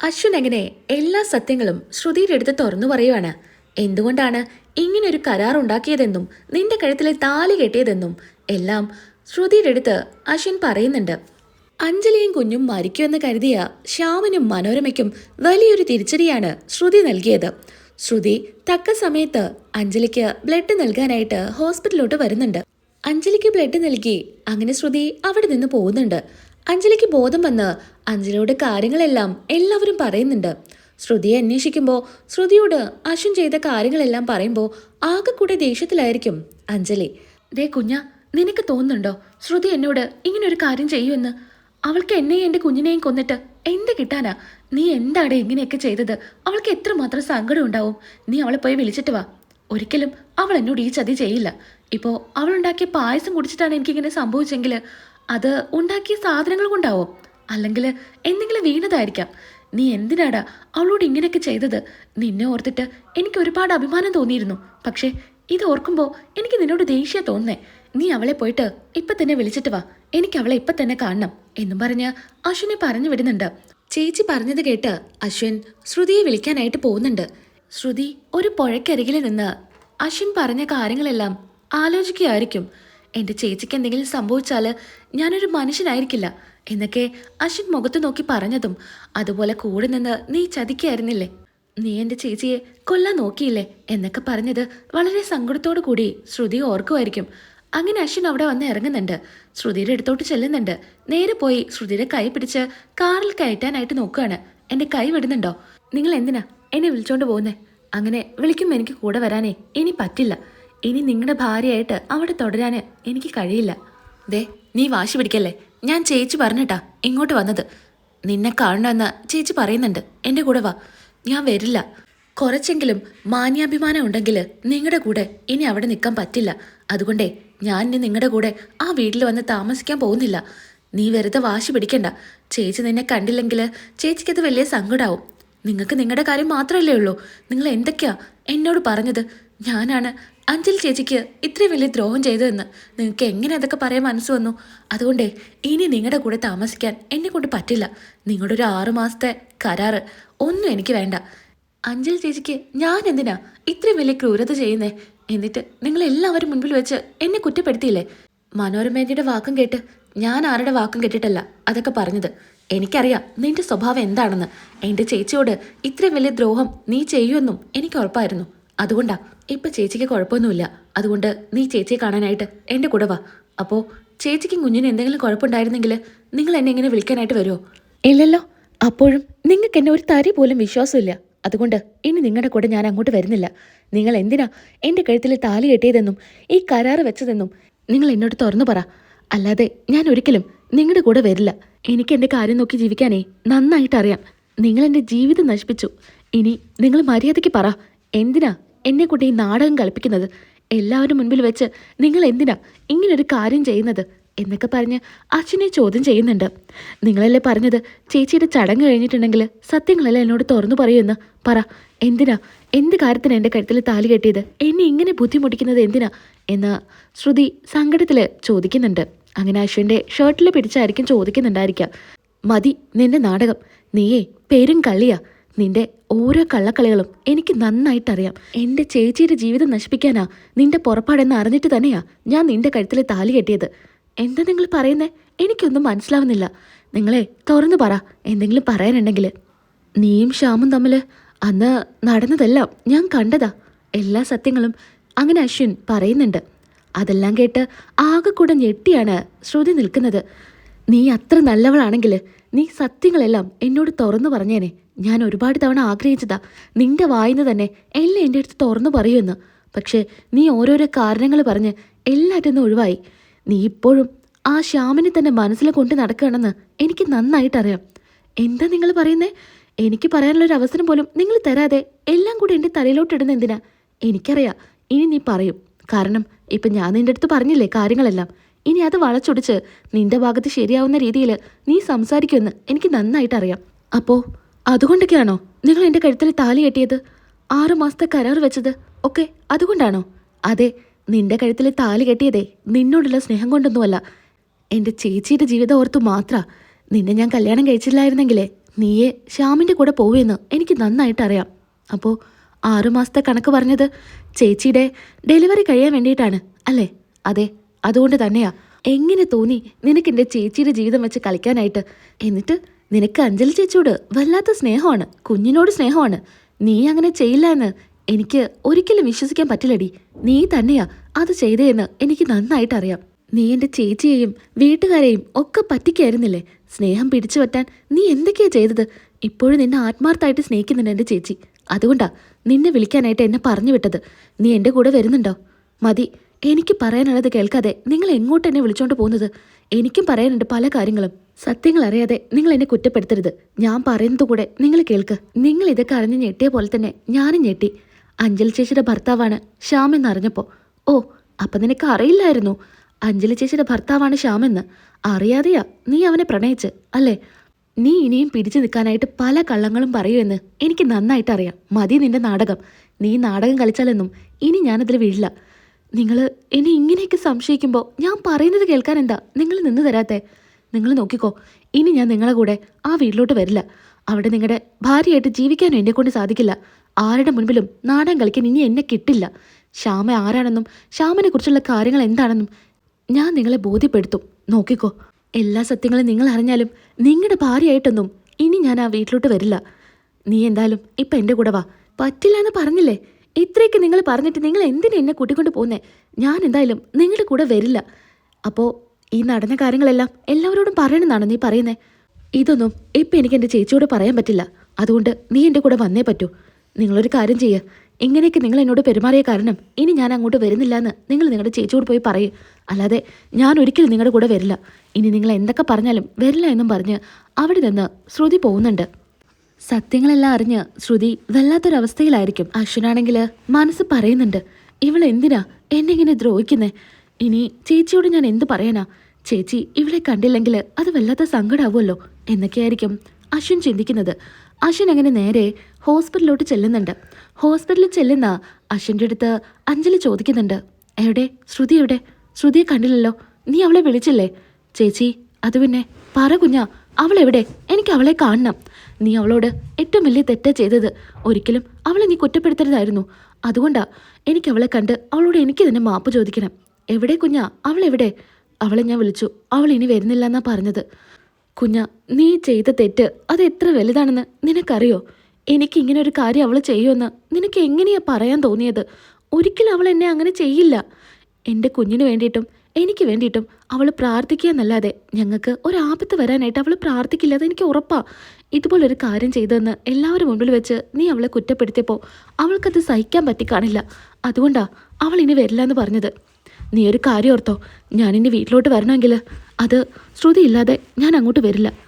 അശ്വിൻ എങ്ങനെ എല്ലാ സത്യങ്ങളും ശ്രുതിയുടെ അടുത്ത് തുറന്നു പറയുവാണ്. എന്തുകൊണ്ടാണ് ഇങ്ങനൊരു കരാർ ഉണ്ടാക്കിയതെന്നും നിന്റെ കഴുത്തിലെ താലി കെട്ടിയതെന്നും എല്ലാം ശ്രുതിയുടെ അടുത്ത് അശ്വിൻ പറയുന്നുണ്ട്. അഞ്ജലിയും കുഞ്ഞും മരിക്കുമെന്ന് കരുതിയ ശ്യാമനും മനോരമയ്ക്കും വലിയൊരു തിരിച്ചടിയാണ് ശ്രുതി നൽകിയത്. ശ്രുതി തക്ക സമയത്ത് അഞ്ജലിക്ക് ബ്ലഡ് നൽകാനായിട്ട് ഹോസ്പിറ്റലിലോട്ട് വരുന്നുണ്ട്. അഞ്ജലിക്ക് ബ്ലഡ് നൽകി അങ്ങനെ ശ്രുതി അവിടെ നിന്ന് പോകുന്നുണ്ട്. അഞ്ജലിക്ക് ബോധം വന്ന് അഞ്ജലിയുടെ കാര്യങ്ങളെല്ലാം എല്ലാവരും പറയുന്നുണ്ട്. ശ്രുതിയെ അന്വേഷിക്കുമ്പോൾ ശ്രുതിയോട് അശ്വിൻ ചെയ്ത കാര്യങ്ങളെല്ലാം പറയുമ്പോൾ ആകെ കൂടെ ദേഷ്യത്തിലായിരിക്കും അഞ്ജലി. ദേ കുഞ്ഞ നിനക്ക് തോന്നുന്നുണ്ടോ ശ്രുതി എന്നോട് ഇങ്ങനെ ഒരു കാര്യം ചെയ്യുമെന്ന്? അവൾക്ക് എന്നെയും എന്റെ കുഞ്ഞിനെയും കൊന്നിട്ട് എന്ത് കിട്ടാനാ? നീ എന്താണ് ഇങ്ങനെയൊക്കെ ചെയ്തത്? അവൾക്ക് എത്രമാത്രം സങ്കടം ഉണ്ടാവും? നീ അവളെ പോയി വിളിച്ചിട്ട് വാ. ഒരിക്കലും അവൾ എന്നോട് ഈ ചതി ചെയ്യില്ല. ഇപ്പോൾ അവൾ ഉണ്ടാക്കിയ പായസം കുടിച്ചിട്ടാണ് എനിക്കിങ്ങനെ സംഭവിച്ചെങ്കിൽ അത് ഉണ്ടാക്കിയ സാധനങ്ങൾ കൊണ്ടാവും. അല്ലെങ്കിൽ എന്തെങ്കിലും വീണതായിരിക്കാം. നീ എന്തിനാടാ അവളോട് ഇങ്ങനെയൊക്കെ ചെയ്തത്? നിന്നെ ഓർത്തിട്ട് എനിക്ക് ഒരുപാട് അഭിമാനം തോന്നിയിരുന്നു. പക്ഷേ ഇത് ഓർക്കുമ്പോൾ എനിക്ക് നിന്നോട് ദേഷ്യ തോന്നേ നീ അവളെ പോയിട്ട് ഇപ്പൊ തന്നെ വിളിച്ചിട്ട് വാ. എനിക്ക് അവളെ ഇപ്പൊ തന്നെ കാണണം എന്നും പറഞ്ഞ് അശ്വിനെ പറഞ്ഞു വിടുന്നുണ്ട്. ചേച്ചി പറഞ്ഞത് കേട്ട് അശ്വിൻ ശ്രുതിയെ വിളിക്കാനായിട്ട് പോകുന്നുണ്ട്. ശ്രുതി ഒരു പുഴയ്ക്കരികിൽ നിന്ന് അശ്വിൻ പറഞ്ഞ കാര്യങ്ങളെല്ലാം ആലോചിക്കുകയായിരിക്കും. എന്റെ ചേച്ചിക്ക് എന്തെങ്കിലും സംഭവിച്ചാൽ ഞാനൊരു മനുഷ്യനായിരിക്കില്ല എന്നൊക്കെ അശ്വിൻ മുഖത്ത് നോക്കി പറഞ്ഞതും അതുപോലെ കൂടെ നിന്ന് നീ ചതിക്കായിരുന്നില്ലേ? നീ എന്റെ ചേച്ചിയെ കൊല്ലാൻ നോക്കിയില്ലേ? എന്നൊക്കെ പറഞ്ഞത് വളരെ സങ്കടത്തോടു കൂടി ശ്രുതി ഓർക്കുമായിരിക്കും. അങ്ങനെ അശ്വിൻ അവിടെ വന്ന് ഇറങ്ങുന്നുണ്ട്. ശ്രുതിയുടെ അടുത്തോട്ട് ചെല്ലുന്നുണ്ട്. നേരെ പോയി ശ്രുതിയുടെ കൈ പിടിച്ച് കാറിൽ കയറ്റാനായിട്ട് നോക്കുകയാണ് എന്റെ കൈ വിടുന്നുണ്ടോ? നിങ്ങൾ എന്തിനാ എന്നെ വിളിച്ചോണ്ട് പോകുന്നേ? അങ്ങനെ വിളിക്കുമ്പോൾ എനിക്ക് കൂടെ വരാനേ ഇനി പറ്റില്ല. ഇനി നിങ്ങളുടെ ഭാര്യയായിട്ട് അവിടെ തുടരാന് എനിക്ക് കഴിയില്ല. ദേ നീ വാശി പിടിക്കല്ലേ? ഞാൻ ചേച്ചി പറഞ്ഞിട്ടാ ഇങ്ങോട്ട് വന്നത്. നിന്നെ കാണണമെന്ന് ചേച്ചി പറയുന്നുണ്ട്. എന്റെ കൂടെ വാ. ഞാൻ വരില്ല. കുറച്ചെങ്കിലും മാന്യാഭിമാനം ഉണ്ടെങ്കിൽ നിങ്ങളുടെ കൂടെ ഇനി അവിടെ നിൽക്കാൻ പറ്റില്ല. അതുകൊണ്ടേ ഞാൻ ഇനി നിങ്ങളുടെ കൂടെ ആ വീട്ടിൽ വന്ന് താമസിക്കാൻ പോകുന്നില്ല. നീ വെറുതെ വാശി പിടിക്കണ്ട. ചേച്ചി നിന്നെ കണ്ടില്ലെങ്കിൽ ചേച്ചിക്കത് വലിയ സങ്കടാവും. നിങ്ങൾക്ക് നിങ്ങളുടെ കാര്യം മാത്രമല്ലേ ഉള്ളൂ. നിങ്ങൾ എന്തൊക്കെയാ എന്നോട് പറഞ്ഞത്? ഞാനാണ് അഞ്ചൽ ചേച്ചിക്ക് ഇത്ര വലിയ ദ്രോഹം ചെയ്തതെന്ന്. നിങ്ങൾക്ക് എങ്ങനെ അതൊക്കെ പറയാൻ മനസ്സ് വന്നു? അതുകൊണ്ടേ ഇനി നിങ്ങളുടെ കൂടെ താമസിക്കാൻ എന്നെ കൊണ്ട് പറ്റില്ല. നിങ്ങളുടെ ഒരു ആറുമാസത്തെ കരാറ് ഒന്നും എനിക്ക് വേണ്ട. അഞ്ചൽ ചേച്ചിക്ക് ഞാൻ എന്തിനാ ഇത്രയും വലിയ ക്രൂരത ചെയ്യുന്നേ? എന്നിട്ട് നിങ്ങൾ എല്ലാവരും മുൻപിൽ വെച്ച് എന്നെ കുറ്റപ്പെടുത്തിയില്ലേ? മനോരമേന്റെ വാക്കും കേട്ട് ഞാൻ ആരുടെ വാക്കും കേട്ടിട്ടല്ല അതൊക്കെ പറഞ്ഞത്. എനിക്കറിയാം നിന്റെ സ്വഭാവം എന്താണെന്ന്. എന്റെ ചേച്ചിയോട് ഇത്രയും വലിയ ദ്രോഹം നീ ചെയ്യുമെന്നും എനിക്ക് ഉറപ്പായിരുന്നു. അതുകൊണ്ടാ ഇപ്പൊ ചേച്ചിക്ക് കുഴപ്പമൊന്നുമില്ല. അതുകൊണ്ട് നീ ചേച്ചിയെ കാണാനായിട്ട് എന്റെ കൂടെ വാ. അപ്പോ ചേച്ചിക്കും കുഞ്ഞിന് എന്തെങ്കിലും കുഴപ്പമുണ്ടായിരുന്നെങ്കിൽ നിങ്ങൾ എന്നെ ഇങ്ങനെ വിളിക്കാനായിട്ട് വരുമോ ഇല്ലല്ലോ. അപ്പോഴും നിങ്ങൾക്ക് എന്നെ ഒരു തരി പോലും വിശ്വാസമില്ല. അതുകൊണ്ട് ഇനി നിങ്ങളുടെ കൂടെ ഞാൻ അങ്ങോട്ട് വരുന്നില്ല. നിങ്ങൾ എന്തിനാ എന്റെ കഴുത്തിൽ താലി കെട്ടിയതെന്നും ഈ കരാറ് വെച്ചതെന്നും നിങ്ങൾ എന്നോട് തുറന്നു പറ. അല്ലാതെ ഞാൻ ഒരിക്കലും നിങ്ങളുടെ കൂടെ വരില്ല. എനിക്ക് എന്റെ കാര്യം നോക്കി ജീവിക്കാനേ നന്നായിട്ട് അറിയാം നിങ്ങൾ എന്റെ ജീവിതം നശിപ്പിച്ചു. ഇനി നിങ്ങൾ മര്യാദയ്ക്ക് പറ. എന്തിനാ എന്നെ കൊണ്ട് ഈ നാടകം കളിപ്പിക്കുന്നത് എല്ലാവരും മുൻപിൽ വെച്ച് നിങ്ങൾ എന്തിനാ ഇങ്ങനൊരു കാര്യം ചെയ്യുന്നത് എന്നൊക്കെ പറഞ്ഞ് അച്ഛനെ ചോദ്യം ചെയ്യുന്നുണ്ട്. നിങ്ങളല്ലേ പറഞ്ഞത് ചേച്ചിയുടെ ചടങ്ങ് കഴിഞ്ഞിട്ടുണ്ടെങ്കിൽ സത്യങ്ങളെല്ലാം എന്നോട് തുറന്നു പറയുമെന്ന്. പറ എന്തിനാ? എന്ത് കാര്യത്തിന് എന്റെ കഴുത്തിൽ താലി കെട്ടിയത്? എന്നെ ഇങ്ങനെ ബുദ്ധിമുട്ടിക്കുന്നത് എന്തിനാ? എന്ന് ശ്രുതി സങ്കടത്തിൽ ചോദിക്കുന്നുണ്ട്. അങ്ങനെ അശ്വിന്റെ ഷർട്ടിൽ പിടിച്ചായിരിക്കും ചോദിക്കുന്നുണ്ടായിരിക്കാം. മതി നിന്റെ നാടകം. നീയേ പേരും കള്ളിയാ. നിന്റെ ഓരോ കള്ളക്കളികളും എനിക്ക് നന്നായിട്ടറിയാം. എന്റെ ചേച്ചിയുടെ ജീവിതം നശിപ്പിക്കാനാ നിന്റെ പുറപ്പാടെന്ന് അറിഞ്ഞിട്ട് തന്നെയാ ഞാൻ നിന്റെ കഴുത്തിലെ താലി കെട്ടിയത്. എന്താ നിങ്ങൾ പറയുന്നേ? എനിക്കൊന്നും മനസ്സിലാവുന്നില്ല. നിങ്ങളെ തുറന്നു പറ. എന്തെങ്കിലും പറയാനുണ്ടെങ്കിൽ. നീയും ശ്യാമും തമ്മിൽ അന്ന് നടന്നതെല്ലാം ഞാൻ കണ്ടതാ. എല്ലാ സത്യങ്ങളും അങ്ങനെ അശ്വിൻ പറയുന്നുണ്ട്. അതെല്ലാം കേട്ട് ആകെ ഞെട്ടിയാണ് ശ്രുതി നിൽക്കുന്നത്. നീ അത്ര നല്ലവളാണെങ്കിൽ നീ സത്യങ്ങളെല്ലാം എന്നോട് തുറന്നു പറഞ്ഞേനെ. ഞാൻ ഒരുപാട് തവണ ആഗ്രഹിച്ചതാ. നിന്റെ വായിന്ന് തന്നെ എല്ലാം എന്റെ അടുത്ത് തുറന്നു പറയുമെന്ന്. പക്ഷേ നീ ഓരോരോ കാരണങ്ങൾ പറഞ്ഞ് എല്ലാറ്റൊന്നും ഒഴിവായി. നീ ഇപ്പോഴും ആ ശ്യാമിനെ തന്നെ മനസ്സിൽ കൊണ്ട് നടക്കുകയാണെന്ന് എനിക്ക് നന്നായിട്ടറിയാം. എന്താ നിങ്ങൾ പറയുന്നേ? എനിക്ക് പറയാനുള്ള ഒരു അവസരം പോലും നിങ്ങൾ തരാതെ എല്ലാം കൂടി എന്റെ തലയിലോട്ടിടുന്ന എന്തിനാ? എനിക്കറിയാം. ഇനി നീ പറയും. കാരണം ഇപ്പം ഞാൻ നിന്റെ അടുത്ത് പറഞ്ഞില്ലേ കാര്യങ്ങളെല്ലാം. ഇനി അത് വളച്ചൊടിച്ച് നിന്റെ ഭാഗത്ത് ശരിയാവുന്ന രീതിയിൽ നീ സംസാരിക്കുമെന്ന് എനിക്ക് നന്നായിട്ട് അറിയാം അപ്പോ അതുകൊണ്ടൊക്കെയാണോ നിങ്ങൾ എന്റെ കഴുത്തിൽ താലി കെട്ടിയത്? ആറു മാസത്തെ കരാർ വെച്ചത് ഒക്കെ അതുകൊണ്ടാണോ? അതെ നിന്റെ കഴുത്തിൽ താലി കെട്ടിയതേ നിന്നോടുള്ള സ്നേഹം കൊണ്ടൊന്നുമല്ല. എന്റെ ചേച്ചിയുടെ ജീവിതം ഓർത്തു മാത്ര നിന്നെ ഞാൻ കല്യാണം കഴിച്ചില്ലായിരുന്നെങ്കിലേ നീയെ ശ്യാമിന്റെ കൂടെ പോവുമെന്ന് എനിക്ക് നന്നായിട്ട് അറിയാം അപ്പോൾ ആറുമാസത്തെ കണക്ക് പറഞ്ഞത് ചേച്ചിയുടെ ഡെലിവറി കഴിയാൻ വേണ്ടിയിട്ടാണ് അല്ലേ? അതെ അതുകൊണ്ട് തന്നെയാ. എങ്ങനെ തോന്നി നിനക്ക് എന്റെ ചേച്ചിയുടെ ജീവിതം വെച്ച് കളിക്കാനായിട്ട്? എന്നിട്ട് നിനക്ക് അഞ്ജലി ചേച്ചിയോട് വല്ലാത്ത സ്നേഹമാണ് കുഞ്ഞിനോട് സ്നേഹമാണ്. നീ അങ്ങനെ ചെയ്യില്ല എന്ന് എനിക്ക് ഒരിക്കലും വിശ്വസിക്കാൻ പറ്റില്ലടി. നീ തന്നെയാ അത് ചെയ്തതെന്ന് എനിക്ക് നന്നായിട്ട് അറിയാം. നീ എന്റെ ചേച്ചിയെയും വീട്ടുകാരെയും ഒക്കെ പറ്റിക്കായിരുന്നില്ലേ? സ്നേഹം പിടിച്ചു പറ്റാൻ നീ എന്തൊക്കെയാ ചെയ്തത്? ഇപ്പോഴും നിന്നെ ആത്മാർത്ഥമായിട്ട് സ്നേഹിക്കുന്നുണ്ട് എന്റെ ചേച്ചി. അതുകൊണ്ടാ നിന്നെ വിളിക്കാനായിട്ട് എന്നെ പറഞ്ഞു വിട്ടത്. നീ എന്റെ കൂടെ വരുന്നുണ്ടോ? മതി. എനിക്ക് പറയാനുള്ളത് കേൾക്കാതെ നിങ്ങൾ എങ്ങോട്ട് എന്നെ വിളിച്ചോണ്ട് പോകുന്നത്? എനിക്കും പറയാനുണ്ട് പല കാര്യങ്ങളും. സത്യങ്ങൾ അറിയാതെ നിങ്ങൾ എന്നെ കുറ്റപ്പെടുത്തരുത്. ഞാൻ പറയുന്നത് കൂടെ നിങ്ങൾ കേൾക്ക്. നിങ്ങൾ ഇതൊക്കെ അറിഞ്ഞ് ഞെട്ടിയ പോലെ തന്നെ ഞാനും ഞെട്ടി. അഞ്ജലി ചേച്ചിയുടെ ഭർത്താവാണ് ശ്യാം എന്നറിഞ്ഞപ്പോൾ ഓ അപ്പം നിനക്ക് അറിയില്ലായിരുന്നു? അഞ്ജലി ചേച്ചിയുടെ ഭർത്താവാണ് ശ്യാമെന്ന് അറിയാതെയാ നീ അവനെ പ്രണയിച്ച് അല്ലേ? നീ ഇനിയും പിടിച്ചു നിൽക്കാനായിട്ട് പല കള്ളങ്ങളും പറയുമെന്ന് എനിക്ക് നന്നായിട്ട് അറിയാം മതി നിന്റെ നാടകം. നീ നാടകം കളിച്ചാലെന്നും ഇനി ഞാനതിൽ വീഴില്ല. നിങ്ങൾ എന്നെ ഇങ്ങനെയൊക്കെ സംശയിക്കുമ്പോൾ ഞാൻ പറയുന്നത് കേൾക്കാൻ എന്താ? നിങ്ങൾ നിന്ന് തരാത്തെ. നിങ്ങൾ നോക്കിക്കോ ഇനി ഞാൻ നിങ്ങളെ കൂടെ ആ വീട്ടിലോട്ട് വരില്ല. അവിടെ നിങ്ങളുടെ ഭാര്യയായിട്ട് ജീവിക്കാനും എന്നെ കൊണ്ട് സാധിക്കില്ല. ആരുടെ മുൻപിലും നാടൻ കളിക്കാൻ ഇനി എന്നെ കിട്ടില്ല. ശ്യാമ ആരാണെന്നും ശ്യാമനെ കുറിച്ചുള്ള കാര്യങ്ങൾ എന്താണെന്നും ഞാൻ നിങ്ങളെ ബോധ്യപ്പെടുത്തും. നോക്കിക്കോ എല്ലാ സത്യങ്ങളും നിങ്ങൾ അറിഞ്ഞാലും നിങ്ങളുടെ ഭാര്യയായിട്ടൊന്നും ഇനി ഞാൻ ആ വീട്ടിലോട്ട് വരില്ല. നീ എന്തായാലും ഇപ്പം എന്റെ കൂടെ വാ. പറ്റില്ല എന്ന് പറഞ്ഞില്ലേ? ഇത്രയൊക്കെ നിങ്ങൾ പറഞ്ഞിട്ട് നിങ്ങൾ എന്തിനാ എന്നെ കൂട്ടിക്കൊണ്ട് പോകുന്നേ ഞാൻ എന്തായാലും നിങ്ങളുടെ കൂടെ വരില്ല. അപ്പോൾ ഈ നടന്ന കാര്യങ്ങളെല്ലാം എല്ലാവരോടും പറയണമെന്നാണ് നീ പറയുന്നേ? ഇതൊന്നും ഇപ്പം എനിക്ക് എന്റെ ചേച്ചിയോട് പറയാൻ പറ്റില്ല. അതുകൊണ്ട് നീ എന്റെ കൂടെ വന്നേ പറ്റൂ. നിങ്ങളൊരു കാര്യം ചെയ്യുക ഇങ്ങനെയൊക്കെ നിങ്ങൾ എന്നോട് പെരുമാറിയ കാരണം ഇനി ഞാൻ അങ്ങോട്ട് വരുന്നില്ല എന്ന് നിങ്ങൾ നിങ്ങളുടെ ചേച്ചിയോട് പോയി പറയും. അല്ലാതെ ഞാൻ ഒരിക്കലും നിങ്ങളുടെ കൂടെ വരില്ല. ഇനി നിങ്ങൾ എന്തൊക്കെ പറഞ്ഞാലും വരില്ല എന്നും പറഞ്ഞ് അവിടെ നിന്ന് ശ്രുതി പോകുന്നുണ്ട് സത്യങ്ങളെല്ലാം അറിഞ്ഞ് ശ്രുതി വല്ലാത്തൊരവസ്ഥയിലായിരിക്കും. അശ്വനാണെങ്കിൽ മനസ്സ് പറയുന്നുണ്ട് ഇവൾ എന്തിനാ എന്നെ ഇങ്ങനെ ദ്രോഹിക്കുന്നേ? ഇനി ചേച്ചിയോട് ഞാൻ എന്ത് പറയാനാ? ചേച്ചി ഇവളെ കണ്ടില്ലെങ്കിൽ അത് വല്ലാത്ത സങ്കടാവുമല്ലോ? എന്നൊക്കെയായിരിക്കും അശ്വിൻ ചിന്തിക്കുന്നത്. അശ്വിൻ അങ്ങനെ നേരെ ഹോസ്പിറ്റലിലോട്ട് ചെല്ലുന്നുണ്ട്. ഹോസ്പിറ്റലിൽ ചെല്ലുന്ന അശ്വിന്റെ അടുത്ത് അഞ്ജലി ചോദിക്കുന്നുണ്ട് എവിടെ? ശ്രുതി എവിടെ? ശ്രുതിയെ കണ്ടില്ലല്ലോ. നീ അവളെ വിളിച്ചില്ലേ? ചേച്ചി അത് പിന്നെ പറ കുഞ്ഞാ. അവൾ എവിടെ എനിക്ക് അവളെ കാണണം. നീ അവളോട് ഏറ്റവും വലിയ തെറ്റാ ചെയ്തത്. ഒരിക്കലും അവളെ നീ കുറ്റപ്പെടുത്തരുതായിരുന്നു. അതുകൊണ്ടാ എനിക്ക് അവളെ കണ്ട് അവളോട് എനിക്ക് തന്നെ മാപ്പ് ചോദിക്കണം. എവിടെ കുഞ്ഞാ? അവൾ എവിടെ അവളെ ഞാൻ വിളിച്ചു. അവൾ ഇനി വരുന്നില്ല എന്നാ പറഞ്ഞത്. കുഞ്ഞ നീ ചെയ്ത തെറ്റ് അത് എത്ര വലുതാണെന്ന് നിനക്കറിയോ? എനിക്ക് ഇങ്ങനെ ഒരു കാര്യം അവൾ ചെയ്യുമെന്ന് നിനക്ക് എങ്ങനെയാ പറയാൻ തോന്നിയത്? ഒരിക്കലും അവൾ എന്നെ അങ്ങനെ ചെയ്യില്ല. എന്റെ കുഞ്ഞിന് വേണ്ടിയിട്ടും എനിക്ക് വേണ്ടിയിട്ടും അവൾ പ്രാർത്ഥിക്കുക എന്നല്ലാതെ ഞങ്ങൾക്ക് ഒരാപത്ത് വരാനായിട്ട് അവൾ പ്രാർത്ഥിക്കില്ല. അത് എനിക്ക് ഉറപ്പാ. ഇതുപോലൊരു കാര്യം ചെയ്തതെന്ന് എല്ലാവരും മുമ്പിൽ വെച്ച് നീ അവളെ കുറ്റപ്പെടുത്തിയപ്പോൾ അവൾക്കത് സഹിക്കാൻ പറ്റി കാണില്ല അതുകൊണ്ടാ അവൾ ഇനി വരില്ല എന്ന് പറഞ്ഞത്. നീ ഒരു കാര്യം ഓർത്തോ. ഞാനിനി വീട്ടിലോട്ട് വരണമെങ്കിൽ അത് ശ്രുതിയില്ലാതെ ഞാൻ അങ്ങോട്ട് വരില്ല.